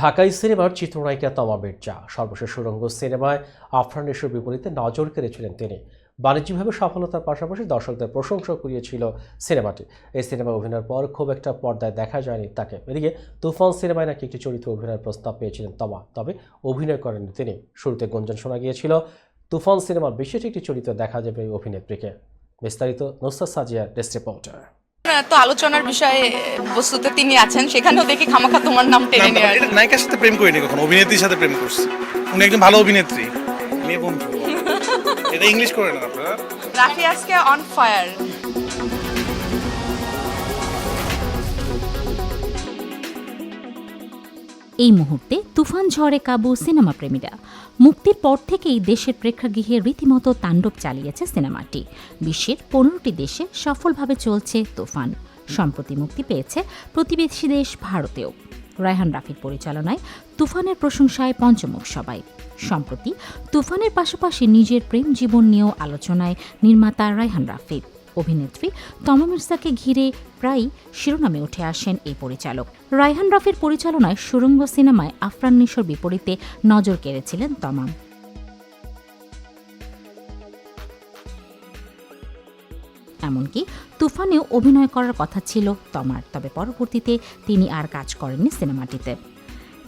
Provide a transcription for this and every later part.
ঢাকাই সিনেমার চিত্রনায়িকা তমা মির্জা। সর্বশেষ সুরঙ্গ সিনেমায় আফরান নিশোর বিপরীতে নজর কেড়েছিলেন তিনি। বাণিজ্যিকভাবে সফলতার পাশাপাশি দর্শকদের প্রশংসা কুড়িয়েছিল সিনেমাটি। এই সিনেমায় অভিনয়ের পর খুব একটা পর্দায় দেখা যায়নি তাকে। এদিকে তুফান সিনেমায় নাকি একটি চরিত্র অভিনয়ের প্রস্তাব পেয়েছিলেন তমা তবে অভিনয় করেননি তিনি। শুরুতে গুঞ্জন শোনা গিয়েছিল, তুফান সিনেমার বিশেষ একটি চরিত্র দেখা যাবে এই অভিনেত্রীকে। বিস্তারিত নুসরাত সাজিয়া, ডেস্ক রিপোর্টার। তো আলোচনার বিষয়ে বস্তুতে তিনি আছেন সেখানেও দেখি খামাখা তোমার নাম টেনে নেওয়া নায়িকার সাথে প্রেম করিনি কখনো অভিনেত্রীর সাথে প্রেম করছি। উনি একজন ভালো অভিনেত্রী। মেয়ে বন্ধু। এটা ইংলিশ করে না আপনারা। রাফি আজকে অন ফায়ার এই মুহূর্তে তুফান ঝড়ে কাবু সিনেমা প্রেমীরা। মুক্তির পর থেকেই দেশের প্রেক্ষাগৃহে রীতিমতো তাণ্ডব চালিয়েছে সিনেমাটি। বিশ্বের পনেরোটি দেশে সফলভাবে চলছে তুফান। সম্প্রতি মুক্তি পেয়েছে প্রতিবেশী দেশ ভারতেও। রায়হান রাফির পরিচালনায় তুফানের প্রশংসায় পঞ্চমুখ সবাই সম্প্রতি তুফানের পাশাপাশি নিজের প্রেম জীবন নিয়েও আলোচনায় নির্মাতা রায়হান রাফি। অভিনেত্রী তমা মির্জাকে ঘিরে প্রায়ই শিরোনামে উঠে আসেন এই পরিচালক। রায়হান রফির পরিচালনায় সুরঙ্গ সিনেমায় আফরান নিশোর বিপরীতে নজর কেড়েছিলেন তমাম এমনকি তুফানেও অভিনয় করার কথা ছিল তমার, তবে পরবর্তীতে তিনি আর কাজ করেননি সিনেমাটিতে।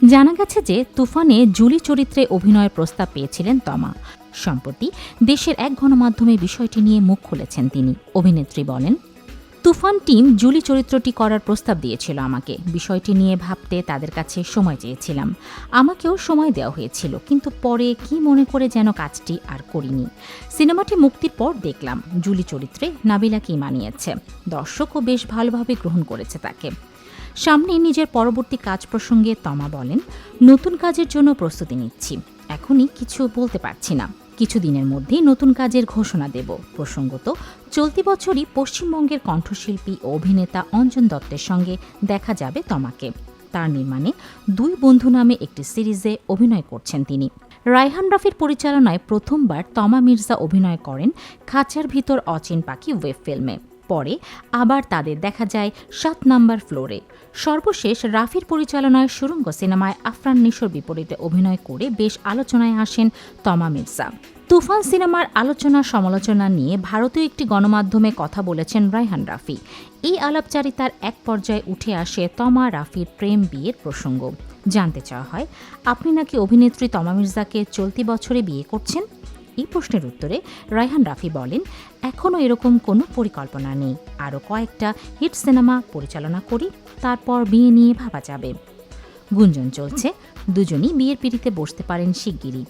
জানা গেছে যে তুফানে জুলি চরিত্রে অভিনয়ের প্রস্তাব পেয়েছিলেন তমা। সম্প্রতি দেশের এক গণমাধ্যমে বিষয়টি নিয়ে মুখ খুলেছেন তিনি। অভিনেত্রী বলেন, তুফান টিম জুলি চরিত্রটি করার প্রস্তাব দিয়েছিল আমাকে। বিষয়টি নিয়ে ভাবতে তাদের কাছে সময় চেয়েছিলাম। আমাকেও সময় দেওয়া হয়েছিল, কিন্তু পরে কি মনে করে যেন কাজটি আর করিনি। সিনেমাটি মুক্তির পর দেখলাম, জুলি চরিত্রে নাবিলাকেই মানিয়েছে। দর্শকও বেশ ভালোভাবে গ্রহণ করেছে তাকে। সামনে নিজের পরবর্তী কাজ প্রসঙ্গে তমা বলেন, নতুন কাজের জন্য প্রস্তুতি নিচ্ছি। এখনই কিছু বলতে পারছি না। কিছুদিনের মধ্যেই নতুন কাজের ঘোষণা দেব। প্রসঙ্গত, চলতি বছরই পশ্চিমবঙ্গের কণ্ঠশিল্পী ও অভিনেতা অঞ্জন দত্তের সঙ্গে দেখা যাবে তমাকে। তার নির্মাণে দুই বন্ধু নামে একটি সিরিজে অভিনয় করছেন তিনি। রায়হান রফির পরিচালনায় প্রথমবার তমা মির্জা অভিনয় করেন খাঁচার ভিতর অচিন পাখি ওয়েব ফিল্মে। পরে আবার তাদের দেখা যায় সাত নাম্বার ফ্লোরে। সর্বশেষ রাফির পরিচালনায় সুরঙ্গ সিনেমায় আফরান নিশোর বিপরীতে অভিনয় করে বেশ আলোচনায় আসেন তমা মির্জা। তুফান সিনেমার আলোচনা সমালোচনা নিয়ে ভারতীয় একটি গণমাধ্যমে কথা বলেছেন রায়হান রাফি। এই আলাপচারিতার এক পর্যায়ে উঠে আসে তমা রাফির প্রেম বিয়ের প্রসঙ্গ। জানতে চাওয়া হয়, আপনি নাকি অভিনেত্রী তমা মির্জাকে চলতি বছরে বিয়ে করছেন? এই প্রশ্নের উত্তরে রায়হান রাফি বলেন এখনও এরকম কোনো পরিকল্পনা নেই। আরও কয়েকটা হিট সিনেমা পরিচালনা করি, তারপর বিয়ে নিয়ে ভাবা যাবে। গুঞ্জন চলছে। দুজনই বিয়ের পিড়িতে বসতে পারেন শিগগিরই।